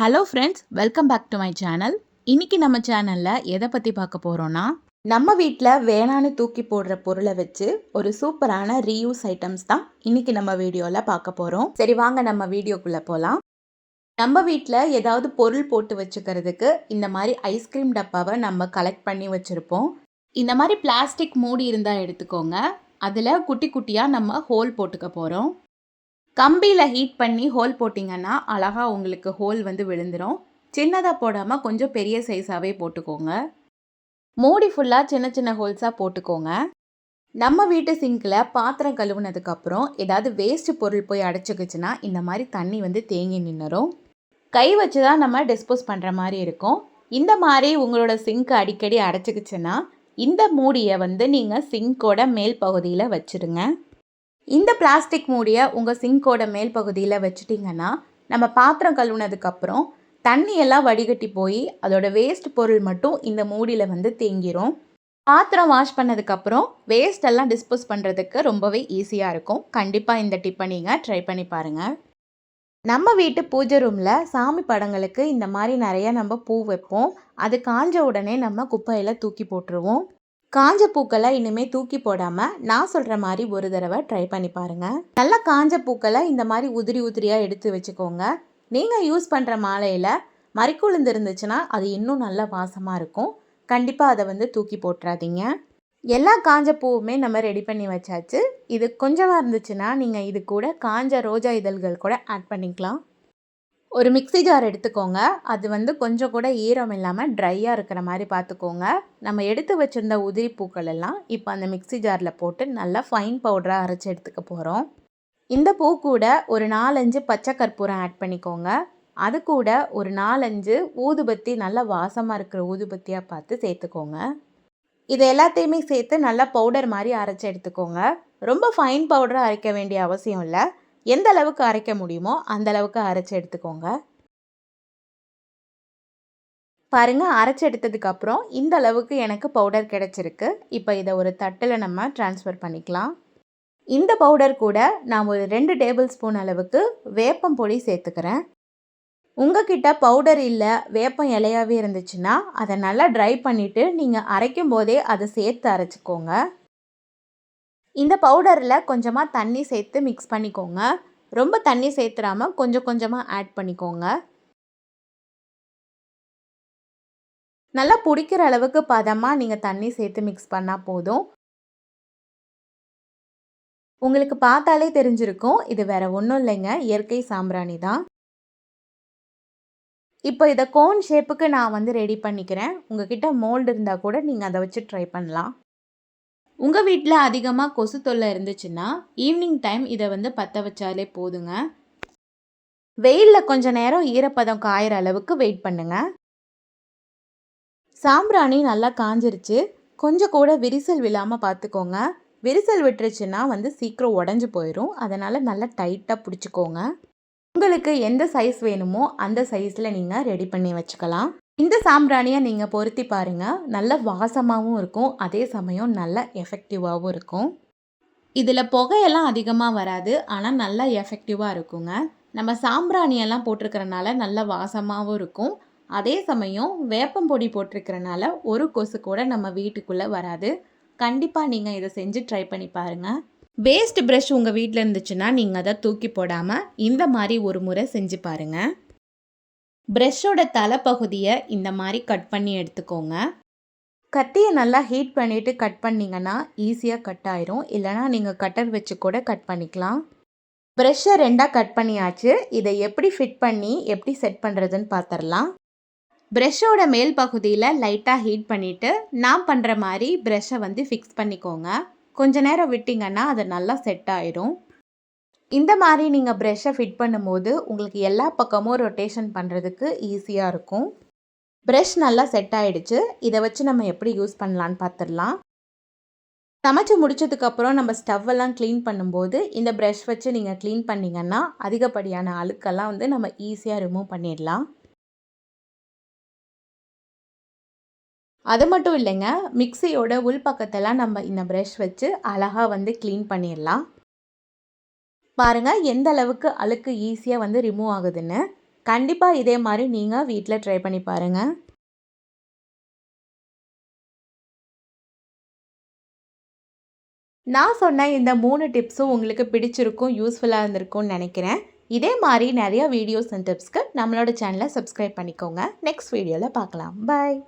Hello friends welcome back to my channel இன்னைக்கு நம்ம சேனலில் எதை பற்றி பார்க்க போகிறோன்னா நம்ம வீட்டில் வேணான்னு தூக்கி போடுற பொருளை வச்சு ஒரு சூப்பரான ரீயூஸ் ஐட்டம்ஸ் தான் இன்னைக்கு நம்ம வீடியோவில் பார்க்க போகிறோம் சரி வாங்க நம்ம வீடியோக்குள்ளே போகலாம் நம்ம வீட்டில் ஏதாவது பொருள் போட்டு வச்சுக்கிறதுக்கு இந்த மாதிரி ஐஸ்கிரீம் டப்பாவை நம்ம கலெக்ட் பண்ணி வச்சுருப்போம். இந்த மாதிரி பிளாஸ்டிக் மூடி இருந்தால் எடுத்துக்கோங்க. அதில் குட்டி குட்டியாக நம்ம ஹோல் போட்டுக்க போகிறோம் கம்பியில் ஹீட் பண்ணி ஹோல் போட்டிங்கன்னா அழகாக உங்களுக்கு ஹோல் வந்து விழுந்துடும் சின்னதாக போடாமல் கொஞ்சம் பெரிய சைஸாகவே போட்டுக்கோங்க. மூடி ஃபுல்லாக சின்ன சின்ன ஹோல்ஸாக போட்டுக்கோங்க. நம்ம வீட்டு சிங்கில் பாத்திரம் கழுவுனதுக்கப்புறம் ஏதாவது வேஸ்ட் பொருள் போய் அடைச்சிக்கிச்சுன்னா இந்த மாதிரி தண்ணி வந்து தேங்கி நின்றுரும் கை வச்சு தான் நம்ம டிஸ்போஸ் பண்ணுற மாதிரி இருக்கும். இந்த மாதிரி உங்களோட சிங்க் அடிக்கடி அடைச்சிக்கிச்சுன்னா இந்த மூடியை வந்து நீங்கள் சிங்கோட மேல் பகுதியில் வச்சுருங்க. இந்த பிளாஸ்டிக் மூடியை உங்கள் சிங்கோட மேல் பகுதியில் வச்சுட்டிங்கன்னா நம்ம பாத்திரம் கழுவுனதுக்கப்புறம் தண்ணியெல்லாம் வடிகட்டி போய் அதோட வேஸ்ட் பொருள் மட்டும் இந்த மூடியில் வந்து தேங்கிரும். பாத்திரம் வாஷ் பண்ணதுக்கப்புறம் வேஸ்ட் எல்லாம் டிஸ்போஸ் பண்ணுறதுக்கு ரொம்பவே ஈஸியாக இருக்கும். கண்டிப்பாக இந்த டிப்பை நீங்கள் ட்ரை பண்ணி பாருங்கள் நம்ம வீட்டு பூஜை ரூமில் சாமி படங்களுக்கு இந்த மாதிரி நிறைய நம்ம பூ வைப்போம். அது காஞ்ச உடனே நம்ம குப்பையில் தூக்கி போட்டுருவோம். காஞ்ச பூக்களை இனிமேல் தூக்கி போடாமல் நான் சொல்கிற மாதிரி ஒரு தடவை ட்ரை பண்ணி பாருங்கள் நல்லா காஞ்ச பூக்களை இந்த மாதிரி உதிரி உதிரியாக எடுத்து வச்சுக்கோங்க. நீங்கள் யூஸ் பண்ணுற மாலையில் மறிக்குழுந்து இருந்துச்சுன்னா அது இன்னும் நல்ல வாசமாக இருக்கும். கண்டிப்பாக அதை வந்து தூக்கி போட்டுறாதீங்க. எல்லா காஞ்ச பூவுமே நம்ம ரெடி பண்ணி வச்சாச்சு. இது கொஞ்சமாக இருந்துச்சுன்னா நீங்கள் இது கூட காஞ்ச ரோஜா இதழ்கள் கூட ஆட் பண்ணிக்கலாம். ஒரு மிக்ஸி ஜார் எடுத்துக்கோங்க. அது வந்து கொஞ்சம் கூட ஈரம் இல்லாமல் ட்ரையாக இருக்கிற மாதிரி பார்த்துக்கோங்க நம்ம எடுத்து வச்சுருந்த உதிரி பூக்கள் எல்லாம் இப்போ அந்த மிக்ஸி ஜாரில் போட்டு நல்லா ஃபைன் பவுடராக அரைச்சி எடுத்துக்க போகிறோம் இந்த பூ கூட ஒரு நாலஞ்சு பச்சை கற்பூரம் ஆட் பண்ணிக்கோங்க. அது கூட ஒரு நாலஞ்சு ஊதுபத்தி நல்லா வாசமாக இருக்கிற ஊதுபத்தியாக பார்த்து சேர்த்துக்கோங்க. இது எல்லாத்தையுமே சேர்த்து நல்லா பவுடர் மாதிரி அரைச்சி எடுத்துக்கோங்க. ரொம்ப ஃபைன் பவுடராக அரைக்க வேண்டிய அவசியம் இல்லை. எந்த அளவுக்கு அரைக்க முடியுமோ அந்த அளவுக்கு அரைச்சி எடுத்துக்கோங்க. பாருங்கள் அரைச்சி எடுத்ததுக்கப்புறம் இந்த அளவுக்கு எனக்கு பவுடர் கிடச்சிருக்கு. இப்போ இதை ஒரு தட்டில் நம்ம ட்ரான்ஸ்ஃபர் பண்ணிக்கலாம். இந்த பவுடர் கூட நான் ஒரு ரெண்டு டேபிள் ஸ்பூன் அளவுக்கு வேப்பம் பொடி சேர்த்துக்கிறேன். உங்ககிட்ட பவுடர் இல்லை வேப்பம் இலையாகவே இருந்துச்சுன்னா அதை நல்லா ட்ரை பண்ணிவிட்டு நீங்கள் அரைக்கும் போதே அதை சேர்த்து அரைச்சிக்கோங்க. இந்த பவுடரில் கொஞ்சமாக தண்ணி சேர்த்து மிக்ஸ் பண்ணிக்கோங்க. ரொம்ப தண்ணி சேர்த்துறாமல் கொஞ்சம் கொஞ்சமாக ஆட் பண்ணிக்கோங்க. நல்லா பிடிக்கிற அளவுக்கு பதமாக நீங்கள் தண்ணி சேர்த்து மிக்ஸ் பண்ணால் போதும். உங்களுக்கு பார்த்தாலே தெரிஞ்சிருக்கும். இது வேற ஒன்றும் இல்லைங்க. இயற்கை சாம்பிராணி தான். இப்போ இதை கோன் ஷேப்புக்கு நான் வந்து ரெடி பண்ணிக்கிறேன். உங்ககிட்ட மோல்டு இருந்தால் கூட நீங்கள் அதை வச்சு ட்ரை பண்ணலாம். உங்கள் வீட்டில் அதிகமாக கொசு தொல்லை இருந்துச்சுன்னா ஈவினிங் டைம் இதை வந்து பற்ற வச்சாலே போதுங்க. வெயிலில் கொஞ்ச நேரம் ஈரப்பதம் காயிற அளவுக்கு வெயிட் பண்ணுங்க. சாம்பிராணி நல்லா காஞ்சிருச்சு. கொஞ்சம் கூட விரிசல் விழாமல் பார்த்துக்கோங்க விரிசல் விட்டுருச்சுன்னா வந்து சீக்கிரம் உடஞ்சி போயிடும் அதனால் நல்லா டைட்டாக பிடிச்சிக்கோங்க. உங்களுக்கு எந்த சைஸ் வேணுமோ அந்த சைஸில் நீங்கள் ரெடி பண்ணி வச்சுக்கலாம். இந்த சாம்பிராணியை நீங்கள் பொருத்தி பாருங்கள் நல்ல வாசமாகவும் இருக்கும். அதே சமயம் நல்ல எஃபெக்டிவாகவும் இருக்கும். இதில் புகையெல்லாம் அதிகமாக வராது. ஆனால் நல்லா எஃபெக்டிவாக இருக்குங்க. நம்ம சாம்பிராணியெல்லாம் போட்டிருக்கிறனால நல்ல வாசமாகவும் இருக்கும். அதே சமயம் வேப்பம்பொடி போட்டிருக்கிறனால ஒரு கொசு கூட நம்ம வீட்டுக்குள்ளே வராது. கண்டிப்பாக நீங்கள் இதை செஞ்சு ட்ரை பண்ணி பாருங்கள் வேஸ்ட் ப்ரஷ் உங்கள் வீட்டில் இருந்துச்சுன்னா நீங்கள் அதை தூக்கி போடாமல் இந்த மாதிரி ஒரு முறை செஞ்சு பாருங்கள் ப்ரெஷ்ஷோட தலைப்பகுதியை இந்த மாதிரி கட் பண்ணி எடுத்துக்கோங்க. கத்தியை நல்லா ஹீட் பண்ணிவிட்டு கட் பண்ணிங்கன்னா ஈஸியாக கட் ஆயிரும். இல்லைனா நீங்கள் கட்டர் வச்சு கூட கட் பண்ணிக்கலாம். ப்ரெஷ்ஷை ரெண்டாக கட் பண்ணியாச்சு. இதை எப்படி ஃபிட் பண்ணி எப்படி செட் பண்ணுறதுன்னு பார்த்துடலாம் ப்ரெஷ்ஷோட மேல் பகுதியில் லைட்டாக ஹீட் பண்ணிவிட்டு நான் பண்ணுற மாதிரி ப்ரெஷ்ஷை வந்து ஃபிக்ஸ் பண்ணிக்கோங்க. கொஞ்ச நேரம் விட்டிங்கன்னா அது நல்லா செட் ஆயிரும். இந்த மாதிரி நீங்கள் ப்ரெஷ்ஷை ஃபிட் பண்ணும்போது உங்களுக்கு எல்லா பக்கமும் ரொட்டேஷன் பண்ணுறதுக்கு ஈஸியாக இருக்கும். ப்ரெஷ் நல்லா செட் ஆகிடுச்சு இதை வச்சு நம்ம எப்படி யூஸ் பண்ணலான்னு பார்த்துடலாம் சமைச்சு முடிச்சதுக்கப்புறம் நம்ம ஸ்டவ்வெல்லாம் க்ளீன் பண்ணும்போது இந்த ப்ரெஷ் வச்சு நீங்கள் க்ளீன் பண்ணிங்கன்னா அதிகப்படியான அழுக்கெல்லாம் வந்து நம்ம ஈஸியாக ரிமூவ் பண்ணிடலாம். அது மட்டும் இல்லைங்க மிக்சியோட உள் பக்கத்தெல்லாம் நம்ம இந்த ப்ரெஷ் வச்சு அழகாக வந்து க்ளீன் பண்ணிடலாம். பாருங்கள் எந்த அளவுக்கு அழுக்கு ஈஸியாக வந்து ரிமூவ் ஆகுதுன்னு. கண்டிப்பாக இதே மாதிரி நீங்கள் வீட்டில் ட்ரை பண்ணி பாருங்கள் நான் சொன்ன இந்த மூணு டிப்ஸும் உங்களுக்கு பிடிச்சிருக்கும் யூஸ்ஃபுல்லாக இருந்திருக்கும்னு நினைக்கிறேன். இதே மாதிரி நிறையா வீடியோஸ் அண்ட் டிப்ஸ்க்கு நம்மளோட சேனலை சப்ஸ்கிரைப் பண்ணிக்கோங்க. நெக்ஸ்ட் வீடியோவில் பார்க்கலாம். பாய்